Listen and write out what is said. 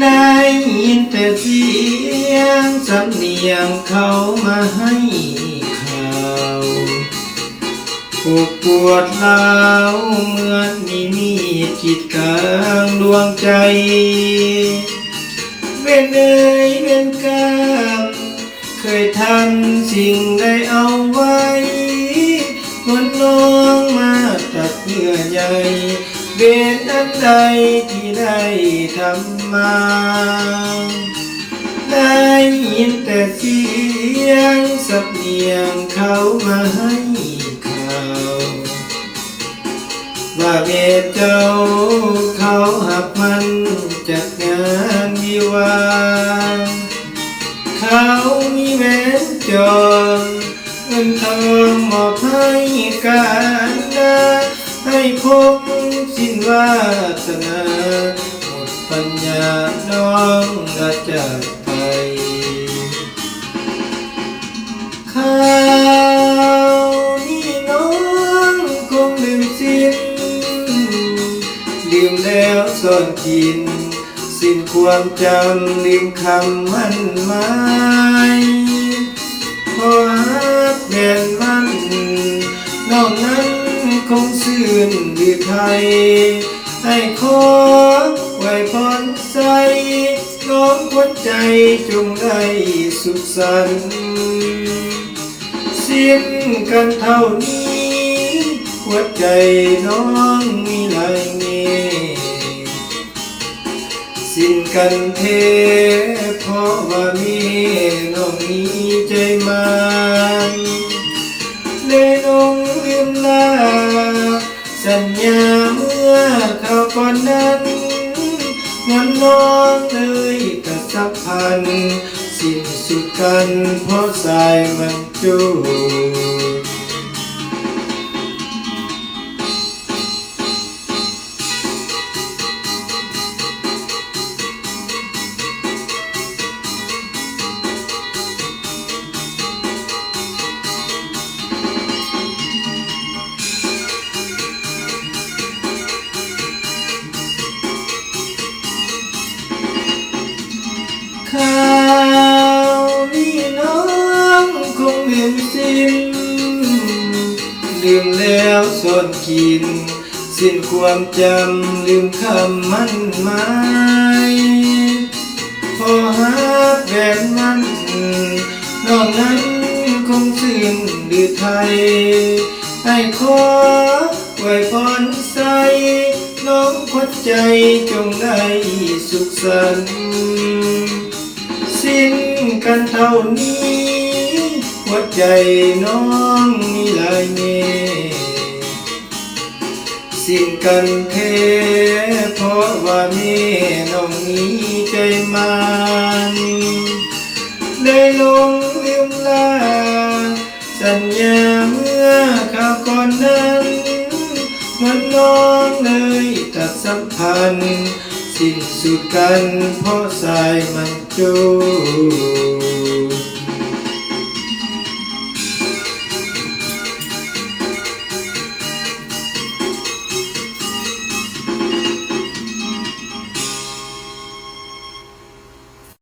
ได้ยินแต่เสียงสำเนียงเขามาให้ข่าวปวดปวดร้าวเหมือนมีมีจิตกลางดวงใจ เว้นเอ่ยเว้นกรรมเคยทำสิ่งใดเอาไว้คนน้องมาตัดเยื่อใยเวรอันใดที่ ได้ทำมา ได้ยินแต่เสียงสับเนียงเขามาให้ข่าวว่าเมตเจ้าเขาหักมันจัดงานวิวา เขามีแหวนจองเงินทองมอบให้กันนะ ให้พบสิ้นวาสนาหมดปัญญาน้องละจากไปข่าวนี่น้องคงลืมสิ้นลืมแล้วซ่อนกิน สิ้นความจำลืมคำมั่นหมายพอฮักแม่นมันน้ ให้ขอไว้พรใสน้องคนใจจงได้สุขสันต์สิ้นกันเท่านี้ หัวใจน้องมีลายเงสิ้นกันเทเพราะว่ามีน้องมีใจมันเลยลงลืมลา สัญญาเมื่อเขาวก่อนนั้นงั้นน้องเลยกระสับพัน สิ้นสุดกันเพราะสายมันจู ลืมแล้วซ่อนกิน สิ้นความจำลืมคำมั่นหมายพอฮักแบบนั้นน้องนั้นคงสิ้นหรือไทยให้ขอไว้พรใสน้องควัดใจจงได้สุขสันต์สิ้นกันเท่านี้ หัวใจน้องมีลายเงสิ้นกันเทเพราะว่าแม่น้องมีใจมันได้ลงลืมลาสัญญาเมื่อข่าวก่อนนั้นเหมือนน้องเลยตัดสัมพันธ์สิ้นสุดกันเพราะสายมันจู